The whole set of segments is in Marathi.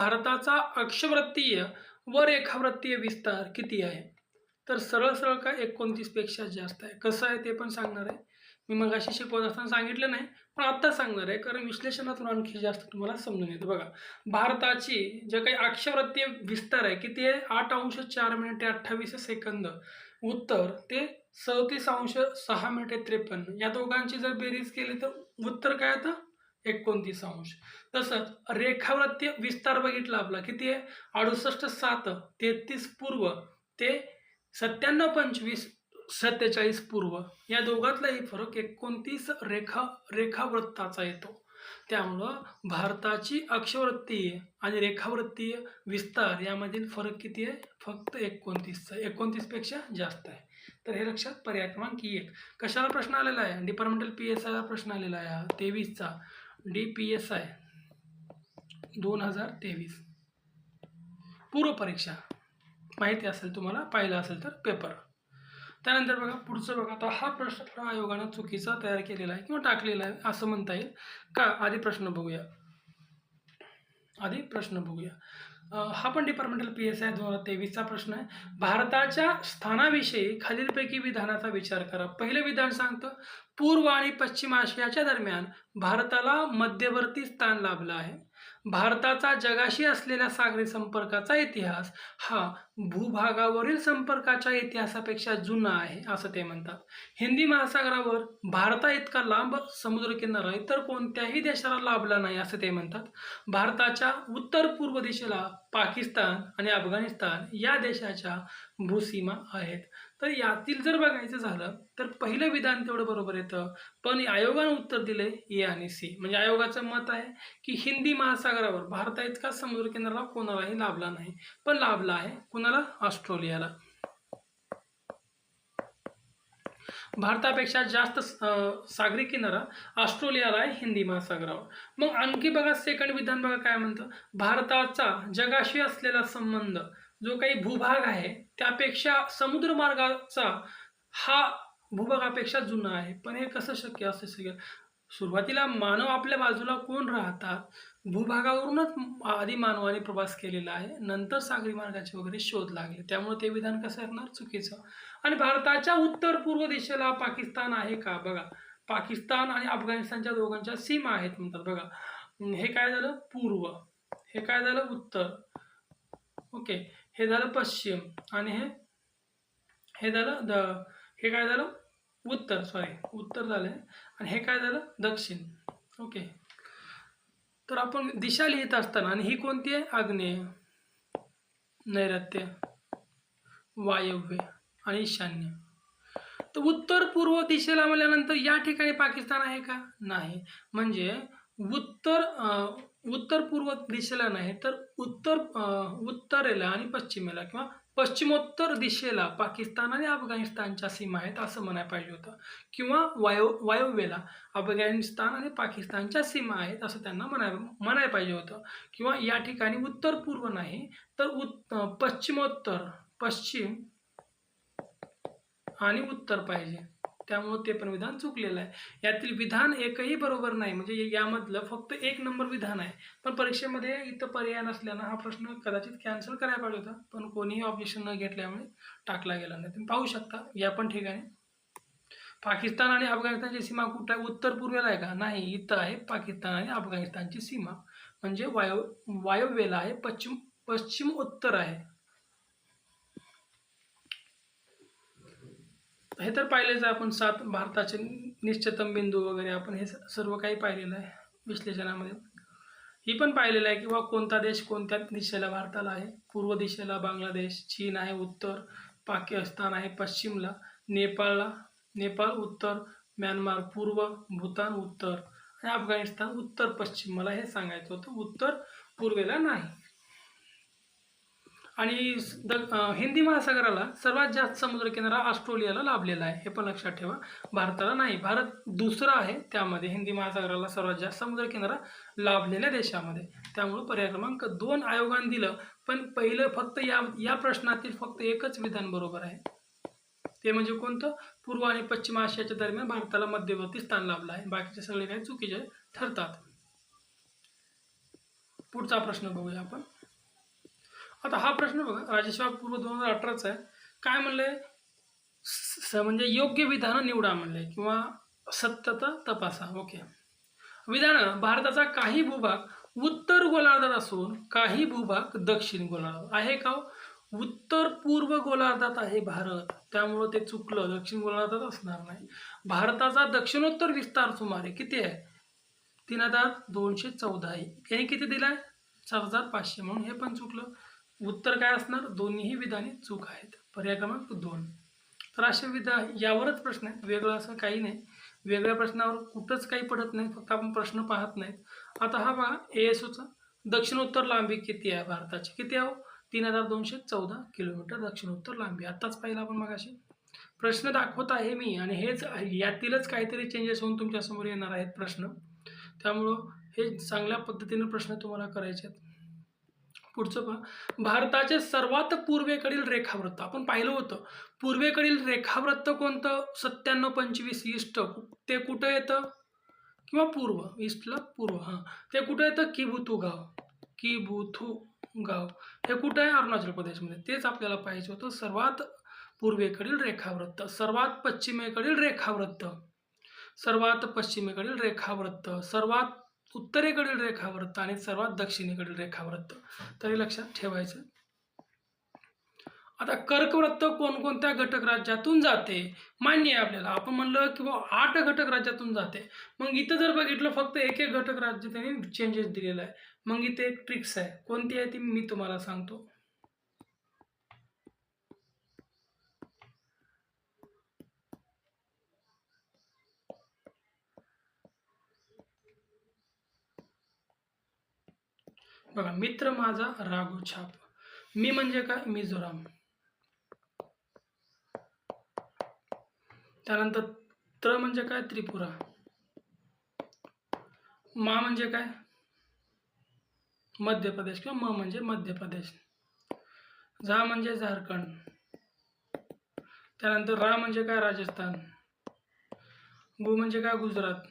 भारताचा अक्षवृत्तीय व रेखावृत्तीय विस्तार किती आहे? तर सरळ सरळ का एकोणतीसपेक्षा जास्त आहे. कसं आहे ते पण सांगणार आहे. मी मग अशी शिकवत असताना सांगितलं नाही पण आत्ता सांगणार आहे कारण विश्लेषणातून आणखी जास्त तुम्हाला समजून येतं. बघा भारताची जे काही अक्षवृत्तीय विस्तार आहे किती आहे? आठ अंश चार मिनिटे अठ्ठावीस सेकंद. उत्तर ते सदतीस अंश सहा मिनिटे त्रेपन्न. या दोघांची जर बेरीज केली तर उत्तर काय येतं एकोणतीस अंश. तसंच रेखावृत्तीय विस्तार बघितला आपला. किती आहे? अडुसष्ट सात तेहतीस पूर्व ते सत्त्याण्णव पंचवीस सत्तेचाळीस पूर्व. या दोघातलाही फरक एकोणतीस रेखा रेखावृत्ताचा येतो. त्यामुळं भारताची अक्षवृत्तीय आणि रेखावृत्तीय विस्तार यामधील फरक किती आहे? फक्त एकोणतीसचा एकोणतीसपेक्षा जास्त आहे. तर हे लक्षात पर्याय क्रमांक एक. कशाला प्रश्न आलेला आहे? डिपार्टमेंटल पी एस आयला प्रश्न आलेला आहे. तेवीसचा. डी पी एस आय दोन हजार तेवीस. पूर्व परीक्षा. माहिती असेल तुम्हाला पाहिलं असेल तर पेपर त्यानंतर बघा पुढचं बघा आता हा प्रश्न आयोगानं चुकीचा तयार केलेला आहे किंवा टाकलेला आहे असं म्हणता येईल. का? आधी प्रश्न बघूया. आधी प्रश्न बघूया. हा पण डिपार्टमेंटल पी एस आय दोन हजार तेवीसचा प्रश्न आहे. भारताच्या स्थानाविषयी खालीलपैकी विधानाचा विचार करा. पहिलं विधान सांगतं. पूर्व आणि पश्चिम आशियाच्या दरम्यान भारताला मध्यवर्ती स्थान लाभलं आहे. भारताचा जगाशी असलेल्या सागरी संपर्काचा इतिहास हा भूभागावरील संपर्काच्या इतिहासापेक्षा जुना आहे असं ते म्हणतात. हिंदी महासागरावर भारता इतका लांब समुद्रकिनारा इतर कोणत्याही देशाला लाभला नाही असं ते म्हणतात. भारताच्या उत्तर पूर्व दिशेला पाकिस्तान आणि अफगाणिस्तान या देशाच्या भूसीमा आहेत. तर यातील जर बघायचं झालं तर पहिलं विधान तेवढं बरोबर येतं? पण आयोगानं उत्तर दिले ए आणि सी. म्हणजे आयोगाचं मत आहे की हिंदी महासागरावर भारता इतका समुद्रकिनारा कोणालाही लाभला नाही. पण लाभला आहे. कुणाला? ऑस्ट्रेलियाला. भारतापेक्षा जास्त सागरी किनारा ऑस्ट्रेलियाला आहे हिंदी महासागरावर. मग आणखी बघा सेकंड विधान बघा काय म्हणतं? भारताचा जगाशी असलेला संबंध जो काही भूभाग आहे त्यापेक्षा समुद्रमार्गाचा हा भूभागापेक्षा जुना आहे. पण हे कसं शक्य असं सगळं? सुरुवातीला मानव आपल्या बाजूला कोण राहतात? भूभागावरूनच आधी मानवाने प्रवास केलेला आहे. नंतर सागरी मार्गाचे वगैरे शोध लागले. त्यामुळे ते विधान कसं असणार चुकीचं. आणि भारताच्या उत्तर पूर्व दिशेला पाकिस्तान आहे का? बघा पाकिस्तान आणि अफगाणिस्तानच्या दोघांच्या सीमा आहेत म्हणतात. बघा हे काय झालं? पूर्व. हे काय झालं? उत्तर. ओके. हे झालं पश्चिम आणि हे हे झालं द हे काय झालं? उत्तर सॉरी उत्तर झालं आणि हे काय झालं? दक्षिण. ओके तर आपण दिशा लिहित असताना आणि ही कोणती आहे? आग्नेय नैऋत्य वायव्य आणि ईशान्य. तर उत्तर पूर्व दिशेला म्हणल्यानंतर या ठिकाणी पाकिस्तान आहे का? नाही. म्हणजे उत्तर उत्तर पूर्व दिशेला नाही तर उत्तर उत्तरेला आणि पश्चिमेला किंवा पश्चिमोत्तर दिशेला पाकिस्तान आणि अफगाणिस्तानच्या सीमा आहेत असं म्हणायला पाहिजे होतं. किंवा वायव वायव्येला अफगाणिस्तान आणि पाकिस्तानच्या सीमा आहेत असं त्यांना म्हणाय म्हणायला पाहिजे होतं. किंवा या ठिकाणी उत्तर पूर्व नाही तर उत् पश्चिमोत्तर पश्चिम आणि उत्तर पाहिजे. त्यामुळं ते पण विधान चुकलेलं आहे. यातील विधान एकही बरोबर नाही. म्हणजे यामधलं फक्त एक नंबर विधान आहे. पण परीक्षेमध्ये इथं पर्याय नसल्यानं हा प्रश्न कदाचित कॅन्सल करायला पाहिजे होता. पण कोणीही ऑब्जेक्शन न घेतल्यामुळे टाकला गेला नाही. तुम्ही पाहू शकता. या पण ठिकाणी. पाकिस्तान आणि अफगाणिस्तानची सीमा कुठं आहे? उत्तर पूर्वेला आहे का? नाही. इथं आहे पाकिस्तान आणि अफगाणिस्तानची सीमा. म्हणजे वायव वायव्येला आहे. पश्चिम पश्चिम उत्तर आहे. हे तर पाहिलेच आहे आपण सात भारताचे निश्चितम बिंदू वगैरे आपण हे स- सर्व काही पाहिलेलं आहे विश्लेषणामध्ये. ही पण पाहिलेलं आहे किंवा कोणता देश कोणत्या दिशेला भारताला आहे? पूर्व दिशेला बांगलादेश चीन आहे उत्तर पाकिस्तान आहे पश्चिमला नेपाळला नेपाळ उत्तर म्यानमार पूर्व भूतान उत्तर आणि अफगाणिस्तान उत्तर पश्चिम. मला हे सांगायचं होतं उत्तर पूर्वेला नाही. आणि द हिंदी महासागराला सर्वात जास्त समुद्रकिनारा ऑस्ट्रेलियाला लाभलेला आहे हे पण लक्षात ठेवा. भारताला नाही भारत दुसरा आहे त्यामध्ये हिंदी महासागराला सर्वात जास्त समुद्रकिनारा लाभलेल्या देशामध्ये. त्यामुळं पर्याय क्रमांक दोन आयोगाने दिलं पण पहिलं फक्त या या प्रश्नातील फक्त एकच विधान बरोबर आहे. ते म्हणजे कोणतं? पूर्व आणि पश्चिम आशियाच्या दरम्यान भारताला मध्यवर्ती स्थान लाभलं आहे. बाकीचे सगळे काही चुकीचे ठरतात. पुढचा प्रश्न बघूया आपण. आता हा प्रश्न बघा राजेश्वर पूर्व दोन हजार अठराचा आहे. काय म्हणलंय स म्हणजे योग्य विधानं निवडा म्हणलंय किंवा सत्यता तपासा. ओके. विधानं भारताचा काही भूभाग उत्तर गोलार्धात असून काही भूभाग दक्षिण गोलार्धात. आहे का हो? उत्तर पूर्व गोलार्धात आहे भारत. त्यामुळं ते चुकलं. दक्षिण गोलार्धात असणार नाही. भारताचा दक्षिणोत्तर विस्तार सुमारे किती आहे? तीन हजार दोनशे चौदा आहे. याने किती दिलाय? चार हजार पाचशे. म्हणून हे पण चुकलं. उत्तर काय असणार? दोन्हीही विधाने चूक आहेत. पर्याय क्रमांक दोन. तर असे विधा यावरच प्रश्न आहे वेगळं असं काही नाही. वेगळ्या प्रश्नावर कुठंच काही पडत नाही. फक्त आपण प्रश्न पाहत नाहीत. आता हा बघा ए एस ओचा दक्षिणोत्तर लांबी किती आहे? भारताची किती आहे? तीन हजार दोनशे चौदा किलोमीटर दक्षिणोत्तर लांबी. आत्ताच पाहिलं आपण मगाशी. प्रश्न दाखवत आहे मी आणि हेच यातीलच काहीतरी चेंजेस होऊन तुमच्यासमोर येणार आहेत प्रश्न. त्यामुळं हे चांगल्या पद्धतीने प्रश्न तुम्हाला करायचे आहेत पुढचं पहा. भारताचे सर्वात पूर्वेकडील रेखावृत्त. आपण पाहिलं होतं. पूर्वेकडील रेखावृत्त कोणतं? सत्त्याण्णव पंचवीस ईस्ट. ते कुठं येतं? किंवा पूर्व? ईस्टला पूर्व हां. ते कुठं येतं? किबुतू गाव. किबुथू गाव. हे कुठं आहे? अरुणाचल प्रदेशमध्ये. तेच आपल्याला पाहिजे होतं. सर्वात पूर्वेकडील रेखावृत्त. सर्वात पश्चिमेकडील रेखावृत्त. सर्वात पश्चिमेकडील रेखावृत्त. सर्वात उत्तरेकडील रेखावृत्त आणि सर्वात दक्षिणेकडील रेखावृत्त तरी लक्षात ठेवायचं. आता कर्कवृत्त कोणकोणत्या घटक राज्यातून जाते? मान्य आहे आपल्याला. आपण म्हणलं की बा आठ घटक राज्यातून जाते. मग इथं जर बघितलं फक्त एक एक घटक राज्य त्यांनी चेंजेस दिलेला आहे. मग इथे एक ट्रिक्स आहे. कोणती आहे ती मी तुम्हाला सांगतो. बघा मित्र माझा राघू छाप. मी म्हणजे काय? मिझोराम त्यानंतर त्र म्हणजे काय? त्रिपुरा. मा म्हणजे काय? मध्य प्रदेश किंवा म म्हणजे मध्य प्रदेश झा म्हणजे झारखंड. त्यानंतर रा म्हणजे काय? राजस्थान. गु म्हणजे काय? गुजरात.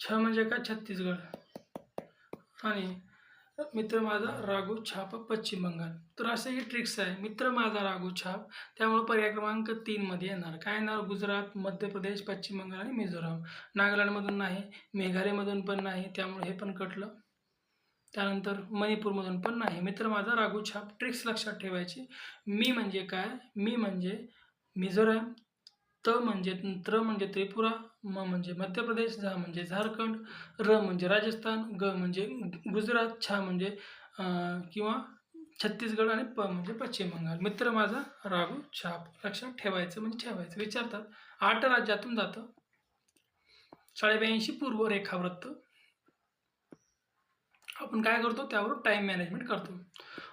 छ म्हणजे काय? छत्तीसगड. आणि मित्र माझा राघू छाप पश्चिम बंगाल. तर असे ही ट्रिक्स आहे. मित्र माझा राघू छाप त्यामुळे पर्याय क्रमांक तीनमध्ये येणार. काय येणार? गुजरात मध्य प्रदेश पश्चिम बंगाल आणि मिझोराम. नागालँडमधून नाही मेघालयमधून पण नाही त्यामुळे हे पण कटलं. त्यानंतर मणिपूरमधून पण नाही. मित्र माझा राघू छाप ट्रिक्स लक्षात ठेवायची. मी म्हणजे काय? मी म्हणजे मिझोराम त म्हणजे त्र म्हणजे त्रिपुरा म म्हणजे मध्य प्रदेश झा म्हणजे झारखंड र म्हणजे राजस्थान ग म्हणजे गुजरात छा म्हणजे किंवा छत्तीसगड आणि प म्हणजे पश्चिम बंगाल. मित्र माझा राघू छाप लक्षात ठेवायचं म्हणजे ठेवायचं. विचारतात आठ राज्यातून जातं. साडेब्याऐंशी पूर्व रेखावृत्त. आपण काय करतो? त्यावर टाईम मॅनेजमेंट करतो.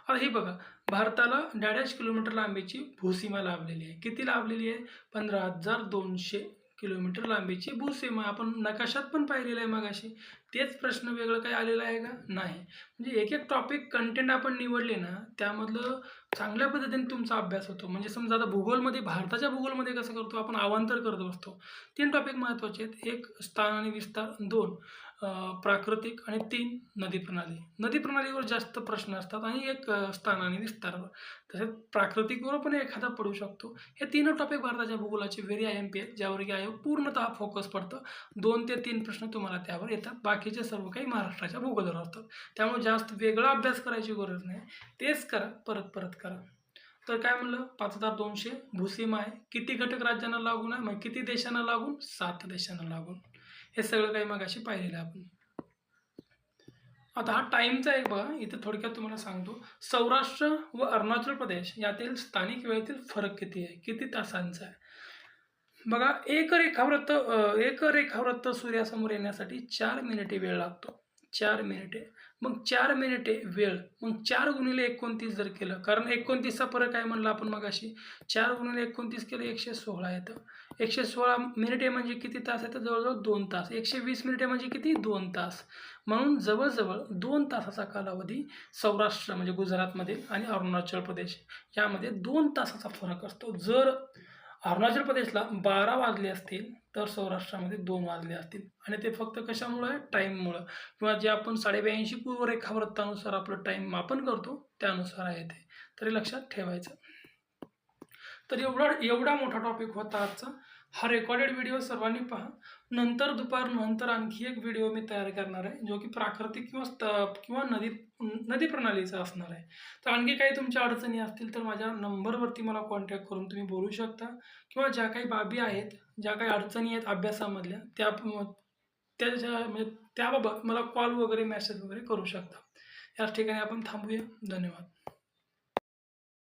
आता हे बघा भारताला डॅडॅश किलोमीटर लांबीची भूसीमा लाभलेली आहे. किती लाभलेली आहे? पंधरा हजार दोनशे किलोमीटर लांबीची भूसीमा आपण नकाशात पण पाहिलेलं आहे मगाशी. तेच प्रश्न वेगळं काही आलेलं आहे का? नाही. म्हणजे एक एक टॉपिक कंटेंट आपण निवडले ना त्यामधलं चांगल्या पद्धतीने तुमचा अभ्यास होतो. म्हणजे समजा आता भूगोलमध्ये भारताच्या भूगोलमध्ये कसं करतो? आपण अवांतर करत असतो तीन टॉपिक महत्त्वाचे आहेत. एक स्थान आणि विस्तार. दोन प्राकृतिक आणि तीन नदी प्रणाली. नदी प्रणालीवर जास्त प्रश्न असतात आणि एक स्थान आणि विस्तारावर तसेच प्राकृतिकवर पण एखादा पडू शकतो. हे तीन टॉपिक भारताच्या भूगोलाचे व्हेरी आय एम पी आहेत ज्यावर की आयोग पूर्णतः फोकस पडतं. दोन ते तीन प्रश्न तुम्हाला त्यावर येतात. बाकी बाकीचे सर्व काही महाराष्ट्राच्या भूगोलावर असतात त्यामुळे जास्त वेगळा अभ्यास करायची गरज नाही. तेच करा परत परत करा. तर काय म्हणलं? पाच हजार दोनशे भूसीमा आहे. किती घटक राज्यांना लागून आहे? मग किती देशांना लागून? सात देशांना लागून. हे सगळं काही मग अशी पाहिलेलं आपण. आता हा टाईमचा एक बघा. इथे थोडक्यात तुम्हाला सांगतो. सौराष्ट्र व अरुणाचल प्रदेश यातील स्थानिक वेळेतील फरक किती आहे? किती तासांचा आहे? बघा एक रेखावृत्त एक रेखावृत्त सूर्यासमोर येण्यासाठी चार मिनिटे वेळ लागतो. चार मिनिटे. मग चार मिनिटे वेळ मग चार गुणिले एकोणतीस जर केलं कारण एकोणतीसचा फरक आहे म्हणलं आपण मग अशी चार गुणिले एकोणतीस केलं एकशे सोळा येतं. एकशे सोळा मिनिटे म्हणजे किती तास येतं? जवळजवळ दोन तास. एकशे वीस मिनिटे म्हणजे किती? दोन तास. म्हणून जवळजवळ दोन तासाचा कालावधी सौराष्ट्र म्हणजे गुजरातमध्ये आणि अरुणाचल प्रदेश यामध्ये दोन तासाचा फरक असतो. जर अरुणाचल प्रदेशला बारा वाजले असतील तर सौराष्ट्रामध्ये दोन वाजले असतील. आणि ते फक्त कशामुळे? टाईममुळं किंवा जे आपण साडेब्याऐंशी पूर्व वृत्तानुसार आपलं टाईम मापन करतो त्यानुसार आहे ते. तरी लक्षात ठेवायचं. तर एवढा एवढा मोठा टॉपिक होता आजचा. हा रेकॉर्डेड व्हिडिओ सर्वांनी पहा. नंतर दुपार नंतर आणखी एक व्हिडिओ मी तयार करणार आहे जो की प्राकृतिक किंवा स्तप किंवा नदी नदी प्रणालीचा असणार आहे. तर आणखी काही तुमच्या अडचणी असतील तर माझ्या नंबरवरती मला कॉन्टॅक्ट करून तुम्ही बोलू शकता. किंवा ज्या काही बाबी आहेत ज्या काही अडचणी आहेत अभ्यासामधल्या त्या त्याच्या म्हणजे त्याबाबत मला कॉल वगैरे मेसेज वगैरे करू शकता. याच ठिकाणी आपण थांबूया. धन्यवाद.